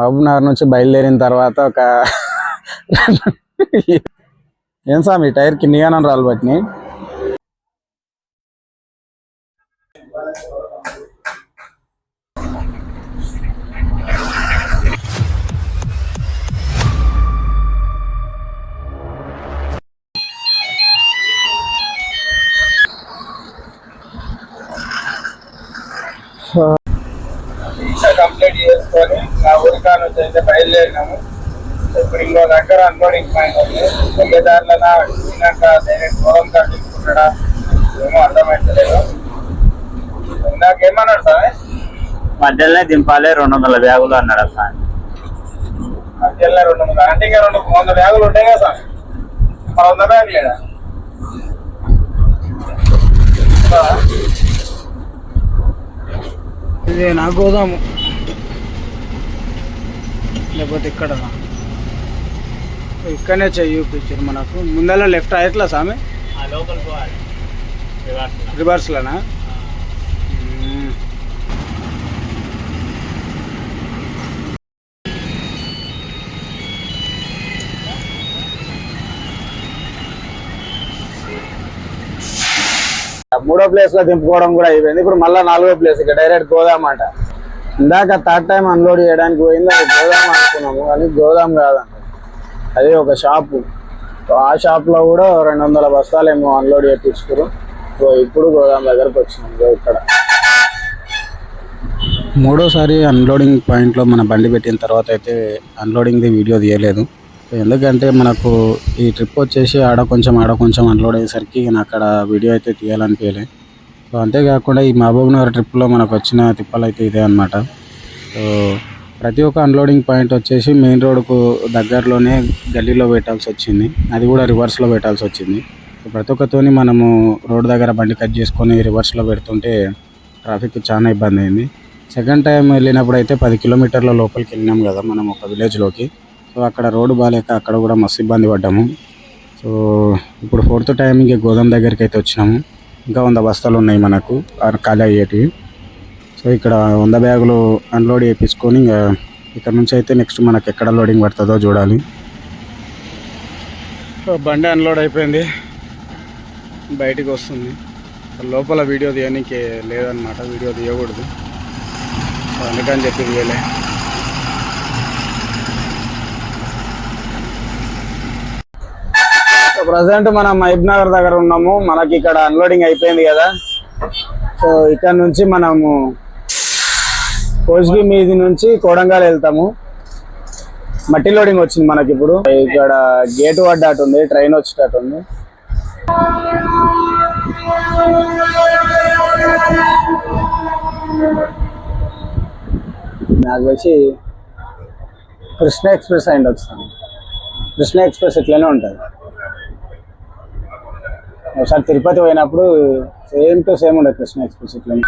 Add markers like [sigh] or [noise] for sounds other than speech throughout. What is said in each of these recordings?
మహబూబ్నగర్ నుంచి బయలుదేరిన తర్వాత ఒక ఏం స్వామి టైర్కి నియానం రాలు పట్టినాయి చేసుకొని నా ఊరికా నుంచి అయితే బయలుదేరినాము. ఇప్పుడు ఇంకో దగ్గర అన్లోడింగ్ పాయింట్ ఉంది. ఒకే దారిలో డైరెక్ట్ పొలం కాడ తీసుకుంటాడా? ఏమో అర్థమవుతలేదు ఇందాక ఏమన్నాడు సార్? మధ్యలోనే దింపాలి రెండు వందల బ్యాగులు అన్నాడు సార్. మధ్యలో రెండు వందల అంటే ఇంకా రెండు వంద బ్యాగులు ఉంటాయి కదా సార్? మరి వంద బ్యాగ్ లేదా? ఇది నా గోదాము. లేకపోతే ఇక్కడ ఇక్కడనే చెయ్యి చూపించారు మనకు. ముందర లెఫ్ట్ ఎట్లా సామె? లోకల్ రివర్స్లోనా? మూడో ప్లేస్లో దింపుకోవడం కూడా అయిపోయింది. ఇప్పుడు మళ్ళీ నాలుగో ప్లేస్ ఇక డైరెక్ట్ గోదాం అంట ఇందాక థర్డ్ టైం అన్లోడ్ చేయడానికి పోయింది అది గోదాం అనుకున్నాము కానీ గోదాం కాదంట. అది ఒక షాపు. ఆ షాప్లో కూడా రెండు వందల బస్తాలు ఏమో అన్లోడ్ చేయించుకురు ఇప్పుడు గోదాం దగ్గరకు వచ్చినాము ఇక్కడ. మూడోసారి అన్లోడింగ్ పాయింట్లో మన బండి పెట్టిన తర్వాత అయితే అన్లోడింగ్ది వీడియో తీయలేదు. ఎందుకంటే మనకు ఈ ట్రిప్ వచ్చేసి ఆడ కొంచెం ఆడ కొంచెం అన్లోడ్ అయ్యేసరికి నేను అక్కడ వీడియో అయితే తీయాలనిపించలేదు సో అంతేకాకుండా ఈ మహబూబ్ నగర్ ట్రిప్లో మనకు వచ్చిన తిప్పలు అయితే ఇదే అనమాట సో ప్రతి ఒక్క అన్లోడింగ్ పాయింట్ వచ్చేసి మెయిన్ రోడ్కు దగ్గరలోనే గల్లీలో పెట్టాల్సి వచ్చింది. అది కూడా రివర్స్లో పెట్టాల్సి వచ్చింది. ప్రతి ఒక్కతోని మనము రోడ్ దగ్గర బండి కట్ చేసుకొని రివర్స్లో పెడుతుంటే ట్రాఫిక్ చాలా ఇబ్బంది అయింది. సెకండ్ టైం వెళ్ళినప్పుడు అయితే పది కిలోమీటర్ల లోపలికి వెళ్ళినాం కదా మనం ఒక విలేజ్లోకి సో అక్కడ రోడ్డు బాగాలేక అక్కడ కూడా మస్తు ఇబ్బంది పడ్డాము. సో ఇప్పుడు ఫోర్త్ టైం ఇంక గోదాం దగ్గరికి అయితే వచ్చినాము. ఇంకా వంద బస్తాలు ఉన్నాయి మనకు ఖాళీ అయ్యేటివి. సో ఇక్కడ వంద బ్యాగులు అన్లోడ్ చేయించుకొని ఇంకా ఇక్కడ నుంచి అయితే నెక్స్ట్ మనకు ఎక్కడ లోడింగ్ పడుతుందో చూడాలి. బండి అన్లోడ్ అయిపోయింది. బయటికి వస్తుంది. లోపల వీడియో తీయడానికి లేదనమాట వీడియో తీయకూడదు. సో అందుకని చెప్పి తీయలే. ప్రజెంట్ మనం మహబ్ నగర్ దగ్గర ఉన్నాము. మనకి ఇక్కడ అన్లోడింగ్ అయిపోయింది కదా. సో ఇక్కడ నుంచి మనము కోజ్గి మీది నుంచి కోడంగాల్ వెళ్తాము. మట్టి లోడింగ్ వచ్చింది మనకి ఇప్పుడు. ఇక్కడ గేట్ పడ్డట్టు ఉంది ట్రైన్ వచ్చేటట్టు ఉంది. నాకు వచ్చి కృష్ణ ఎక్స్ప్రెస్ అయింది వచ్చాను కృష్ణ ఎక్స్ప్రెస్ ఇట్లనే ఉంటుంది. ఒకసారి తిరుపతి పోయినప్పుడు సేమ్ టు సేమ్ ఉండదు కృష్ణ ఎక్స్ప్రెస్ ఇట్లనే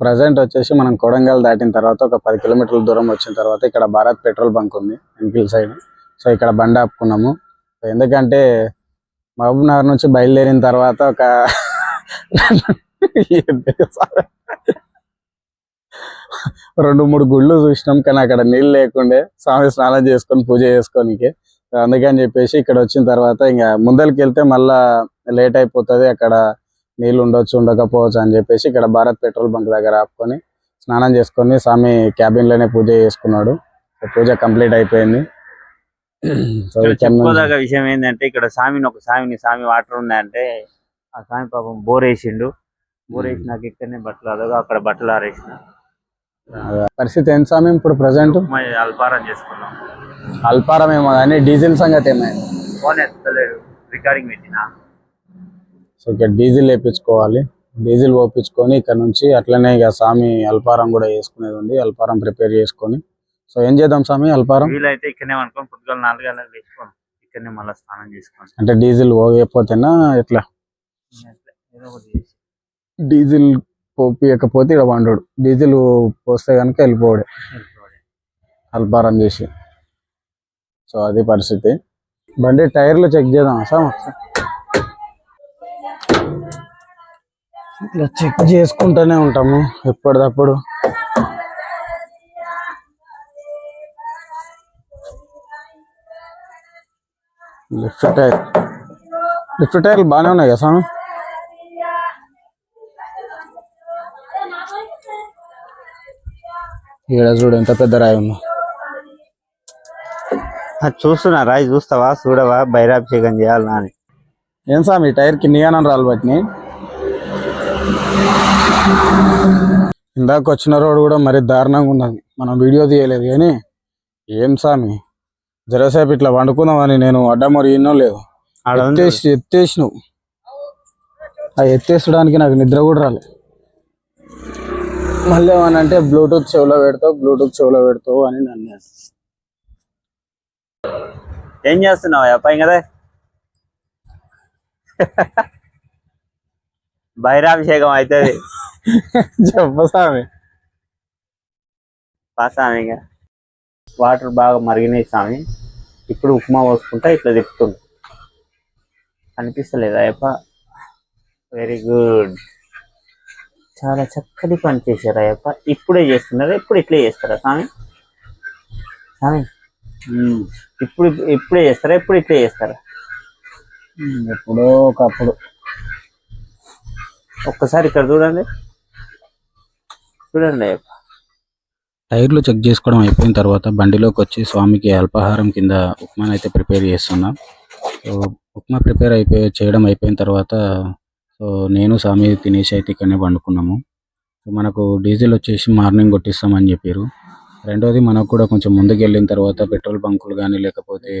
ప్రజెంట్ వచ్చేసి మనం కొడంగల్ దాటిన తర్వాత ఒక పది కిలోమీటర్ల దూరం వచ్చిన తర్వాత ఇక్కడ భారత్ పెట్రోల్ బంక్ ఉంది ఎంకిల్ సైడ్. సో ఇక్కడ బండి ఆపుకున్నాము. ఎందుకంటే మహబూబ్ నగర్ నుంచి బయలుదేరిన తర్వాత ఒక [laughs] రెండు మూడు గుళ్ళు చూసినాం కానీ అక్కడ నీళ్ళు లేకుండే. స్వామి స్నానం చేసుకొని పూజ చేసుకోనికి. అందుకని చెప్పేసి ఇక్కడ వచ్చిన తర్వాత ఇంకా ముందరికి వెళ్తే మళ్ళా లేట్ అయిపోతుంది అక్కడ నీళ్ళు ఉండొచ్చు ఉండకపోవచ్చు అని చెప్పేసి ఇక్కడ భారత్ పెట్రోల్ బంక్ దగ్గర ఆపుకొని స్నానం చేసుకొని స్వామి క్యాబిన్లోనే పూజ చేసుకున్నాడు. పూజ కంప్లీట్ అయిపోయింది. చెప్పుకోదగ్గ విషయం ఏంటంటే ఇక్కడ స్వామిని ఒక స్వామిని స్వామి వాటర్ ఉన్నాయంటే ఆ స్వామి పాపం బోర్ వేసిండు. బోర్ వేసినాక ఇక్కడనే బట్టలు అదగా అక్కడ బట్టలు ఆరేసిన. పరిస్థితి ఏం స్వామి ఇప్పుడు ప్రజెంట్ అల్పారం చేసుకున్నాం. అల్పారం ఏమో కానీ డీజిల్ సంగతి ఏమైంది? ఫోన్ ఎత్తలేడు రికార్డింగ్ పెట్టినా. సో ఇక్కడ డీజిల్ వేయించుకోవాలి డీజిల్ పోపించుకొని ఇక్కడ నుంచి అట్లనే ఇక స్వామి అల్పారం కూడా వేసుకునేది ఉంది. అల్పారం ప్రిపేర్ చేసుకొని. సో ఏం చేద్దాం స్వామి అల్పారం వీలైతే ఇక్కడనే పొద్దుగల నాలుగు గంటలకు ఇక్కడనే మళ్ళీ స్నానం చేసుకోండి అంటే డీజిల్ పోయకపోతేనా ఎట్లా. డీజిల్ పోపియకపోతే ఇక్కడ వండు డీజిల్ పోస్తే కనుక వెళ్ళిపోవడే. అల్పారం చేసి. సో అది పరిస్థితి. బండి టైర్లు చెక్ చేద్దాం. సార్ ఇట్లా చెక్ చేసుకుంటూనే ఉంటాము. ఎప్పటికప్పుడు లిఫ్ట్ టైర్. లిఫ్ట్ టైర్లు బాగానే ఉన్నాయి కదా సార్? ఈడ చూడు ఎంత పెద్ద రాయి ఉందో. అది చూస్తున్నా రాయి చూస్తావా? చూడవా? బైరాభిషేకం చేయాలనా అని. ఏం స్వామి ఈ టైర్కి నియానం రాళ్ళు పట్టినాయి. ఇందాక వచ్చిన రోడ్ కూడా మరి దారుణంగా ఉన్నది. మనం వీడియో తీయలేదు కానీ ఏం స్వామి జరసేపు ఇట్లా వండుకుందామని నేను అడ్డమరి ఇన్నో లేదు. ఎత్తేసి ఎత్తేసి నువ్వు ఆ ఎత్తేసడానికి నాకు నిద్ర కూడా రాలేదు. మళ్ళీ ఏమనంటే బ్లూటూత్ చెవిలో పెడతావు బ్లూటూత్ చెవిలో పెడతావు అని నన్ను ఏం చేస్తున్నావు అబ్బాయి కదా. బైరాభిషేకం అవుతుంది. చెప్ప స్వామి. వాటర్ బాగా మరిగినాయి స్వామి. ఇప్పుడు ఉప్మా పోసుకుంటా ఇట్లా తిప్పుతుంది అనిపిస్తలేదా అయ్యప్ప? వెరీ గుడ్ చాలా చక్కటి పని చేశారు అయ్యప్ప. ఇప్పుడే చేస్తున్నారా? ఇప్పుడు ఇట్లే చేస్తారా స్వామి? స్వామి ఇప్పుడు ఇప్పుడే చేస్తారా? ఇప్పుడు ఇట్లే చేస్తారా? ఎప్పుడో ఒకప్పుడు. ఒక్కసారి ఇక్కడ చూడండి. చూడండి అయ్యప్ప. టైర్లు చెక్ చేసుకోవడం అయిపోయిన తర్వాత బండిలోకి వచ్చి స్వామికి అల్పాహారం కింద ఉప్మాని అయితే ప్రిపేర్ చేస్తున్నాం. సో ఉప్మా ప్రిపేర్ అయిపోయి చేయడం అయిపోయిన తర్వాత సో నేను స్వామి తినేసి అయితే ఇక్కడనే పండుకున్నాము. సో మనకు డీజిల్ వచ్చేసి మార్నింగ్ కొట్టిస్తామని చెప్పారు రెండోది మనకు కూడా కొంచెం ముందుకు వెళ్ళిన తర్వాత పెట్రోల్ బంకులు కానీ లేకపోతే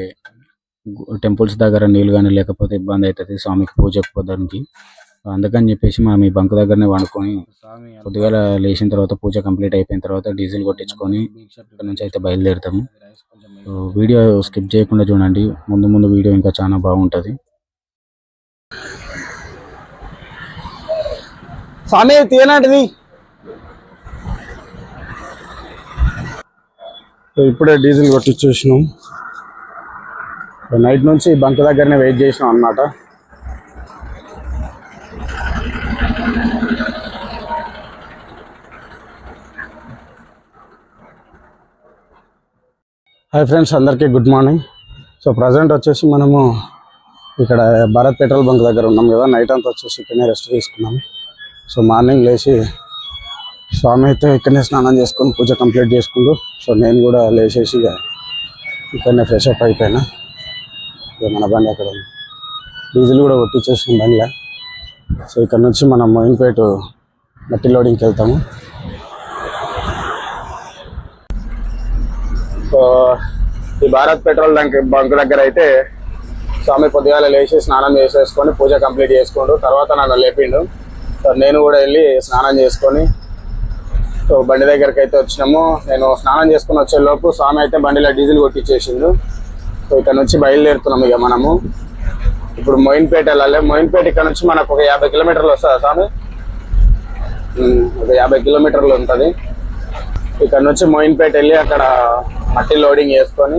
టెంపుల్స్ దగ్గర నీళ్ళు కానీ లేకపోతే ఇబ్బంది అవుతుంది స్వామికి పూజకు పొద్దునికి సో అందుకని చెప్పేసి మనం ఈ బంక్ దగ్గరనే వండుకొని పొద్దుగాల లేచిన తర్వాత పూజ కంప్లీట్ అయిపోయిన తర్వాత డీజిల్ కొట్టించుకొని ఇక్కడ నుంచి అయితే బయలుదేరుతాము. వీడియో స్కిప్ చేయకుండా చూడండి. ముందు ముందు వీడియో ఇంకా చాలా బాగుంటది. స్వామి తీయనాటిది. ఇప్పుడే డీజిల్ కొట్టించేసినాం. నైట్ నుంచి బంక్ దగ్గరనే వెయిట్ చేసినాం అన్నమాట. హాయ్ ఫ్రెండ్స్ అందరికీ గుడ్ మార్నింగ్ సో ప్రజెంట్ వచ్చేసి మనము ఇక్కడ భారత్ పెట్రోల్ బంక్ దగ్గర ఉన్నాం కదా. నైట్ అంతా వచ్చేసి ఇక్కడనే రెస్ట్ తీసుకున్నాం. సో మార్నింగ్ లేచి స్వామి అయితే ఇక్కడనే స్నానం చేసుకొని పూజ కంప్లీట్ చేసుకుంటూ సో నేను కూడా లేచేసి ఇక ఇక్కడనే ఫ్రెష్ అప్ అయిపోయినా. ఇక మన బండి అక్కడ ఉంది. డీజిల్ కూడా కొట్టించేసిన బండిలో. సో ఇక్కడ నుంచి మనం మోయిన్పేట మట్టి లోడింగ్కి వెళ్తాము. సో ఈ భారత్ పెట్రోల్ బంక్ బంక్ దగ్గర అయితే స్వామి పొద్దుగాల లేచి స్నానం చేసేసుకొని పూజ కంప్లీట్ చేసుకుంటూ తర్వాత నన్ను లేపిండు. నేను కూడా వెళ్ళి స్నానం చేసుకొని సో బండి దగ్గరికి అయితే వచ్చినాము. నేను స్నానం చేసుకుని వచ్చేలోపు స్వామి అయితే బండిలో డీజిల్ కొట్టించేసిండు సో ఇక్కడ నుంచి బయలుదేరుతున్నాం ఇక మనము. ఇప్పుడు మోయిన్పేట వెళ్ళాలి మోయిన్పేట ఇక్కడ నుంచి మనకు ఒక యాభై కిలోమీటర్లు వస్తుందా స్వామి? ఒక యాభై కిలోమీటర్లు ఉంటుంది. ఇక్కడ నుంచి మోయిన్పేట వెళ్ళి అక్కడ మట్టి లోడింగ్ చేసుకొని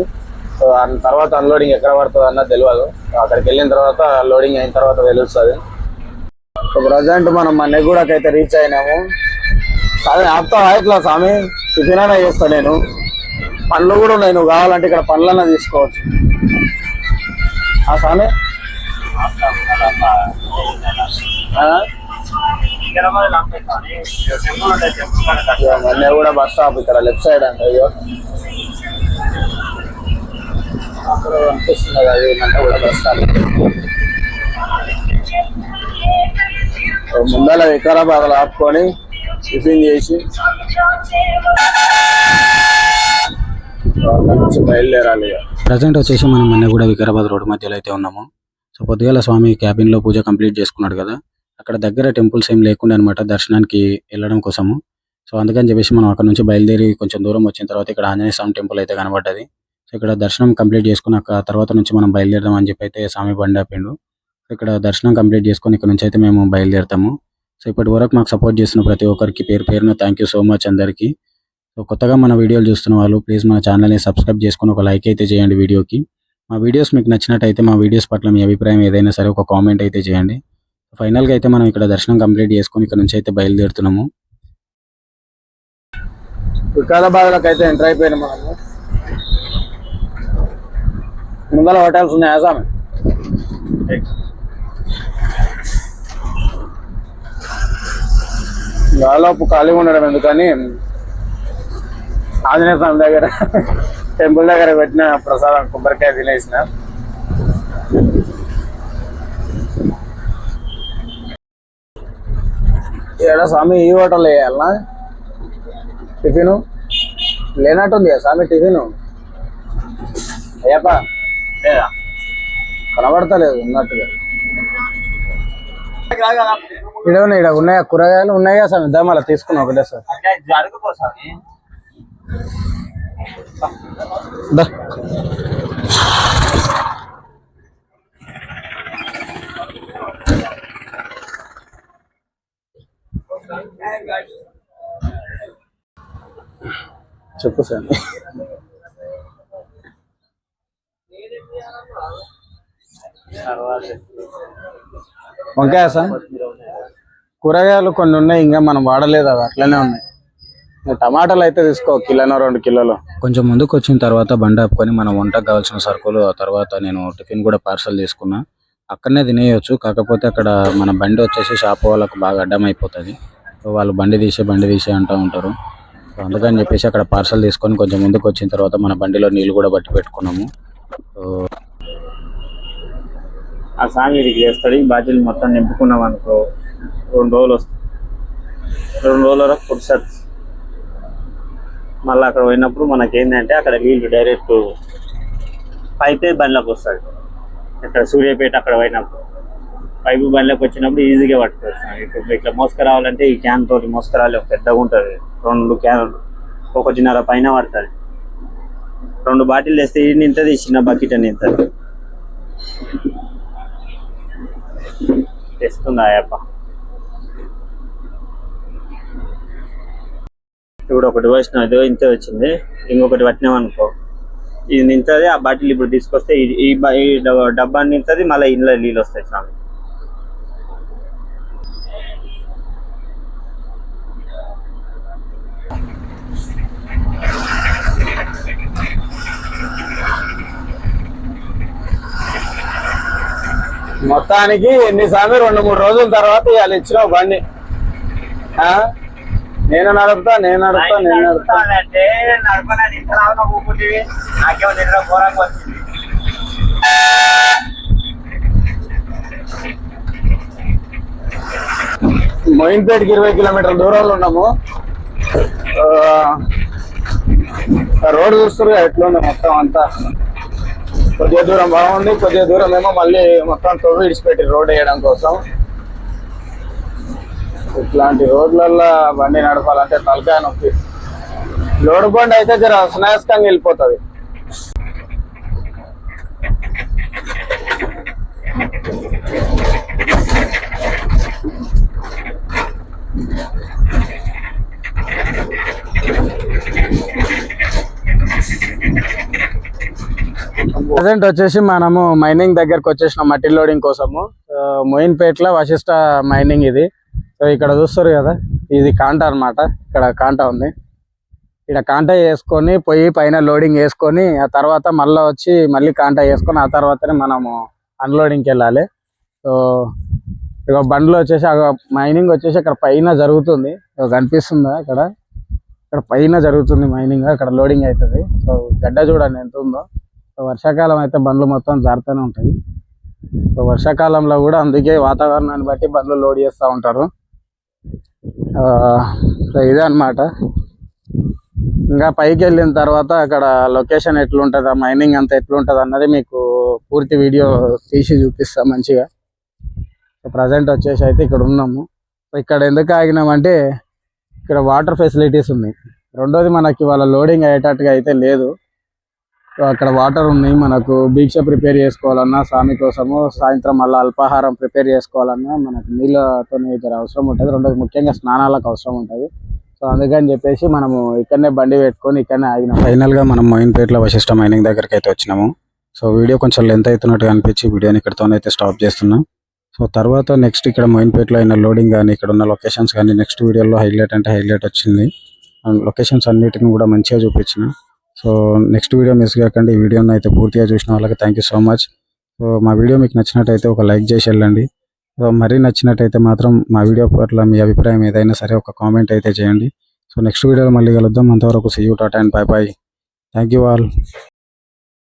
సో తర్వాత అన్లోడింగ్ ఎక్కడ పడుతుంది అన్నది తెలియదు అక్కడికి వెళ్ళిన తర్వాత లోడింగ్ అయిన తర్వాత తెలుస్తుంది. ప్రజెంట్ మనం మన నెగూడకి అయితే రీచ్ అయినాము. స్వామి ఆపుతావా ఇట్లా స్వామి టిఫిన్ అయినా చేస్తా నేను. పండ్లు కూడా ఉన్నాయి నువ్వు కావాలంటే ఇక్కడ పండ్లన్నా తీసుకోవచ్చు. ఆ స్వామి? మొన్న కూడా బస్ స్టాప్ ఇక్కడ లెఫ్ట్ సైడ్ అంట అయ్యో అక్కడ అనిపిస్తుంది కదా అది ఏంటంటే కూడా బస్ స్టాప్ ముందర వికారాబాద్ ఆపుకొని టిఫిన్ చేసి బయలుదేరాలి ప్రజెంట్ వచ్చేసి మనం మొన్న కూడా వికారాబాద్ రోడ్ మధ్యలో అయితే ఉన్నాము. సో పొద్దుగాల స్వామి క్యాబిన్లో పూజ కంప్లీట్ చేసుకున్నాడు కదా. అక్కడ దగ్గర టెంపుల్స్ ఏం లేకుండా అనమాట దర్శనానికి వెళ్ళడం కోసము. సో అందుకని చెప్పేసి మనం అక్కడ నుంచి బయలుదేరి కొంచెం దూరం వచ్చిన తర్వాత ఇక్కడ ఆంజనేయ స్వామి టెంపుల్ అయితే కనబడ్డది. సో ఇక్కడ దర్శనం కంప్లీట్ చేసుకున్నాక తర్వాత నుంచి మనం బయలుదేరదాం అని చెప్పి అయితే స్వామి బండి ఆపిండు. ఇక్కడ దర్శనం కంప్లీట్ చేసుకొని ఇక్కడ నుంచి అయితే మేము బయలుదేరుతాము. సో ఇప్పటి వరకు మాకు సపోర్ట్ చేస్తున్న ప్రతి ఒక్కరికి పేరు పేరున థ్యాంక్ యూ సో మచ్ అందరికీ. సో కొత్తగా మన వీడియోలు చూస్తున్న వాళ్ళు ప్లీజ్ మన ఛానల్ని సబ్స్క్రైబ్ చేసుకొని ఒక లైక్ అయితే చేయండి వీడియోకి. మా వీడియోస్ మీకు నచ్చినట్టయితే మా వీడియోస్ పట్ల మీ అభిప్రాయం ఏదైనా సరే ఒక కామెంట్ అయితే చేయండి. ఫైనల్గా అయితే మనం ఇక్కడ దర్శనం కంప్లీట్ చేసుకొని ఇక్కడ నుంచి అయితే బయలుదేరుతున్నాము. వికారాబాద్లోకి అయితే ఎంటర్ అయిపోయినాం మనము ముందర హోటల్స్ ఉన్నాయి ఆసామే దాదాపు ఖాళీగా ఉండడం ఎందుకని ఆంజనేయ స్వామి దగ్గర టెంపుల్ దగ్గర పెట్టిన ప్రసాదం కొబ్బరికాయ తినేసిన. ఏడా స్వామి ఈ హోటల్ వేయాలనా? టిఫిన్? లేనట్టుంది కదా స్వామి టిఫిన్? అయ్యప్ప లేదా? కనబడతలేదు ఉన్నట్టుగా. ఇక్కడ ఉన్నాయి ఇక్కడ ఉన్నాయా? కూరగాయలు ఉన్నాయా స్వామి? దా మళ్ళీ తీసుకున్నా ఒకటే సార్. చెప్పు సార్ వంకాయ సార్ కూరగాయలు కొన్ని ఉన్నాయి ఇంకా మనం వాడలేదు అవి అట్లనే ఉన్నాయి. టమాటాలు అయితే తీసుకో కిలోనో రెండు కిలోలు. కొంచెం ముందుకు వచ్చిన తర్వాత బండి ఆపుకొని మనం వంటకు కావాల్సిన సరుకులు ఆ తర్వాత నేను టిఫిన్ కూడా పార్సల్ తీసుకున్నా. అక్కడనే తినేయొచ్చు కాకపోతే అక్కడ మన బండి వచ్చేసి షాప్ వాళ్ళకు బాగా అడ్డం అయిపోతుంది. వాళ్ళు బండి తీసి బండి తీసి అంటూ ఉంటారు. అందుకని చెప్పేసి అక్కడ పార్సల్ తీసుకొని కొంచెం ముందుకు వచ్చిన తర్వాత మన బండిలో నీళ్ళు కూడా బట్టి పెట్టుకున్నాము. ఆ స్వామి ఇది చేస్తాడు ఈ బాధ్యతలు మొత్తం నింపుకున్నాం అనుకో. రెండు రోజులు వస్తాయి రెండు రోజుల వరకు పురుసత్ మళ్ళీ అక్కడ పోయినప్పుడు మనకి ఏంటంటే అక్కడ నీళ్ళు డైరెక్ట్ పైపే బండ్లోకి వస్తాడు ఇక్కడ సూర్యాపేట అక్కడ పోయినప్పుడు. పైపు బండ్లోకి వచ్చినప్పుడు ఈజీగా పట్టుకోవచ్చు ఇప్పుడు ఇట్లా మోసుకురావాలంటే ఈ క్యాన్ తోటి మోసుకురావాలి ఒక పెద్దగా ఉంటుంది. రెండు క్యాన్ ఒకటిన్నర పైన పడుతుంది రెండు బాటిల్ వేస్తే ఇది నింతది ఈ చిన్న బకెట్ అని నింతది తెస్తుందా అయ్యప్ప? ఇప్పుడు ఒకటి వచ్చిన ఇదో ఇంత వచ్చింది ఇంకొకటి పట్టినాం అనుకో. ఇది నింతది ఆ బాటిల్ ఇప్పుడు తీసుకొస్తే ఈ- ఈ డబ్బా- నింతది మళ్ళీ ఇంట్లో నీళ్ళు వస్తాయి స్వామి. మొత్తానికి ఎన్నిసార్లు రెండు మూడు రోజుల తర్వాత ఇవాళ ఇచ్చిన బండి. ఆ? నేను నడుపుతా నేను నడుపుతా నేను నడుపుతా. అంటే నడపనని ఇంత రావడం ఊపుతుంది నాకేమో నిద్ర ఘోరంగా వచ్చింది. మొయిన్పేటకి ఇరవై కిలోమీటర్ల దూరంలో ఉన్నాము. రోడ్డు చూస్తారు ఎట్లుంది మొత్తం అంతా. కొద్దిగా దూరం బాగుంది కొద్దిగా దూరం ఏమో మళ్ళీ మొత్తం తొవ్వి ఇడిచిపెట్టి రోడ్ వేయడం కోసం. ఇట్లాంటి రోడ్లల్లో బండి నడపాలంటే తలకాయ నొప్పి. లోడ్ బండి అయితే జర సునాయాసంగా వెళ్ళిపోతుంది. ప్రజెంట్ వచ్చేసి మనము మైనింగ్ దగ్గరకు వచ్చేసిన మట్టి లోడింగ్ కోసము. ఆ, వశిష్ట మైనింగ్ ఇది. ఇక్కడ చూస్తారు కదా ఇది కాంట అన్నమాట. ఇక్కడ కాంట ఉంది. ఇక్కడ కాంట వేసుకొని పోయి పైన లోడింగ్ వేసుకొని ఆ తర్వాత మళ్ళీ వచ్చి మళ్ళీ కాంట వేసుకొని ఆ తర్వాతనే మనము అన్లోడింగ్కి వెళ్ళాలి. సో ఇక బండ్లు వచ్చేసి మైనింగ్ వచ్చేసి అక్కడ పైన జరుగుతుంది. కనిపిస్తుందా ఇక్కడ? ఇక్కడ పైన జరుగుతుంది మైనింగ్ అక్కడ లోడింగ్ అవుతుంది. సో గడ్డ చూడండి ఎంత ఉందో. సో వర్షాకాలం అయితే బండ్లు మొత్తం జారుతూనే ఉంటాయి. సో వర్షాకాలంలో కూడా అందుకే వాతావరణాన్ని బట్టి బండ్లు లోడ్ చేస్తూ ఉంటారు. ఇదే అన్నమాట ఇంకా పైకి వెళ్ళిన తర్వాత అక్కడ లొకేషన్ ఎట్లుంటుందా మైనింగ్ అంతా ఎట్లుంటుంది అన్నది మీకు పూర్తి వీడియో తీసి చూపిస్తా మంచిగా. ప్రజెంట్ వచ్చేసి అయితే ఇక్కడ ఉన్నాము. ఇక్కడ ఎందుకు ఆగినామంటే ఇక్కడ వాటర్ ఫెసిలిటీస్ ఉన్నాయి. రెండోది మనకి వాళ్ళ లోడింగ్ అయ్యేటట్టుగా అయితే లేదు. అక్కడ వాటర్ ఉన్నాయి. మనకు భిక్ష ప్రిపేర్ చేసుకోవాలన్నా స్వామి కోసము సాయంత్రం మళ్ళీ అల్పాహారం ప్రిపేర్ చేసుకోవాలన్నా మనకు నీళ్ళతో జర అవసరం ఉంటుంది. రెండోది ముఖ్యంగా స్నానాలకు అవసరం ఉంటుంది. సో అందుకని చెప్పేసి మనము ఇక్కడనే బండి పెట్టుకొని ఇక్కడనే ఆగినాం. ఫైనల్గా మనం మోయిన్పేటలో వశిష్ట మైనింగ్ దగ్గరికి అయితే వచ్చినాము. సో వీడియో కొంచెం లెంత్ అవుతున్నట్టుగా అనిపించి వీడియోని ఇక్కడితోనైతే స్టాప్ చేస్తున్నాం. సో తర్వాత నెక్స్ట్ ఇక్కడ మొయిన్పేటలో అయిన లోడింగ్ కానీ ఇక్కడ ఉన్న లొకేషన్స్ కానీ నెక్స్ట్ వీడియోలో హైలైట్ అంటే హైలైట్ వచ్చింది. అండ్ లొకేషన్స్ అన్నిటిని కూడా మంచిగా చూపించిన. సో నెక్స్ట్ వీడియో మిస్ కాకండి. ఈ వీడియోని అయితే పూర్తిగా చూసిన వాళ్ళకి thank you so much so మా వీడియో మీకు నచ్చినట్టయితే ఒక లైక్ చేసి వెళ్ళండి. సో మరీ నచ్చినట్టయితే మాత్రం మా వీడియో పట్ల మీ అభిప్రాయం ఏదైనా సరే ఒక కామెంట్ అయితే చేయండి. సో నెక్స్ట్ వీడియోలో మళ్ళీ కలుద్దాం. అంతవరకు see you tata and bye bye thank you all